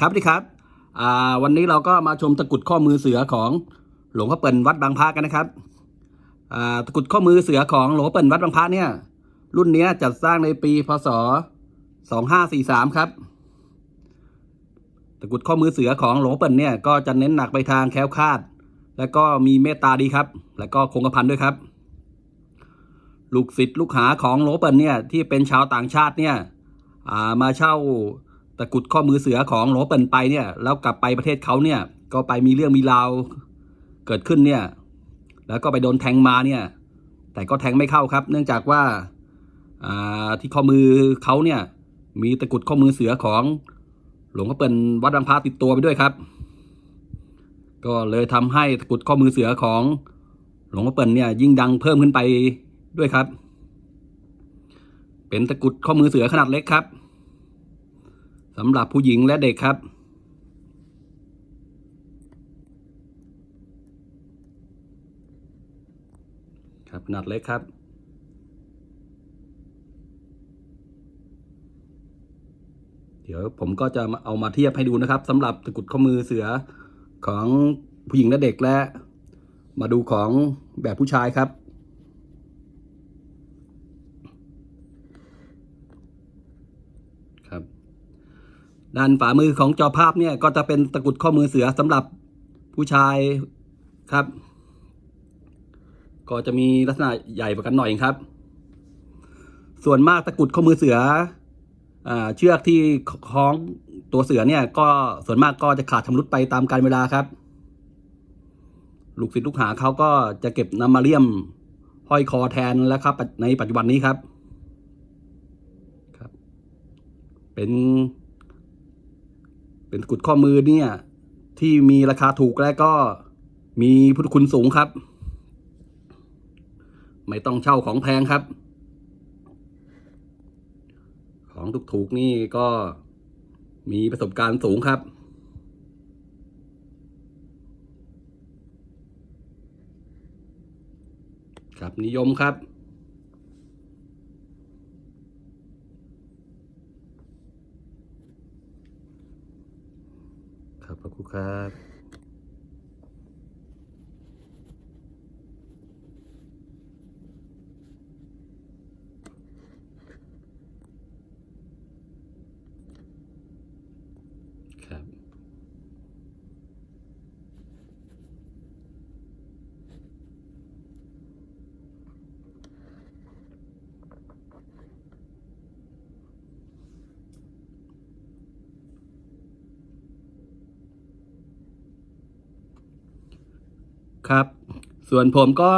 ครับดีครับวันนี้เราก็มาชมตะกุดข้อมือเสือของหลวงพ่อเปิ่นวัดบางพระกันนะครับตะกุดข้อมือเสือของหลวงพ่อเปิ่นวัดบางพระเนี่ย รุ่นนี้จัดสร้างในปีพศ 2543 ครับ ตะกุดข้อมือเสือของหลวงพ่อเปิ่นเนี่ยก็จะเน้นหนักไปทางแคล้วคลาด แล้วก็มีเมตตาดีครับ แล้วก็คงกระพันด้วยครับ ลูกศิษย์ลูกหาของหลวงพ่อเปิ่นเนี่ยที่เป็นชาวต่างชาติเนี่ยามาเช่าะกุดข้อมือเสือของหลวงเปิ่นไปเนี่ย แล้วกลับไปประเทศเขาเนี่ย ก็ไปมีเรื่องมีราวเกิดขึ้นเนี่ย แล้วก็ไปโดนแทงมาเนี่ย แต่ก็แทงไม่เข้าครับ เนื่องจากว่าที่ข้อมือเขาเนี่ย มีตะกุดข้อมือเสือของหลวงพ่อเปิ่นวัดบางพระติดตัวไปด้วยครับ ก็เลยทำให้ตะกุดข้อมือเสือของหลวงพ่อเปิ่นเนี่ย ยิ่งดังเพิ่มขึ้นไปด้วยครับ เป็นตะกุดข้อมือเสือขนาดเล็กครับ สำหรับผู้หญิงและเด็กครับ ครับขนาดเล็กครับเดี๋ยวผมก็จะเอามาเทียบให้ดูนะครับสำหรับตะกุดข้อมือเสือของผู้หญิงและเด็กและ มาดูของแบบผู้ชายครับ ด้านฝ่ามือของจอภาพเนี่ยก็จะเป็นตะกุดข้อมือเสือสำหรับผู้ชายครับ ก็จะมีลักษณะใหญ่กว่ากันหน่อยครับ ส่วนมากตะกุดข้อมือเสืออเชือกที่คล้องตัวเสือเนี่ย ก็ส่วนมากก็จะขาดชำรุดไปตามกาลเวลาครับ ลูกศิษย์ลูกหาเขาก็จะเก็บนำมาเลี่ยมห้อยคอแทนแล้วครับ ในปัจจุบันนี้ครับ ครับ เป็น เป็นกุดข้อมือเนี่ย ที่มีราคาถูกและก็มีพุทธคุณสูงครับ ไม่ต้องเช่าของแพงครับ ของถูกๆนี่ก็มีประสบการณ์สูงครับครับนิยมครับ ครับ ขอบคุณครับครับ ครับ ส่วนผมก็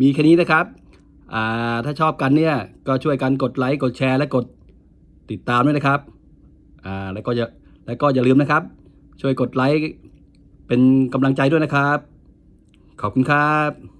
มีแค่นี้นะครับ อ่า ถ้าชอบกันเนี่ย ก็ช่วยกันกดไลค์ กดแชร์ และกดติดตามด้วยนะครับ อ่า แล้วก็อย่าแล้วก็อย่าลืมนะครับ ช่วยกดไลค์ เป็นกำลังใจด้วยนะครับ ขอบคุณครับ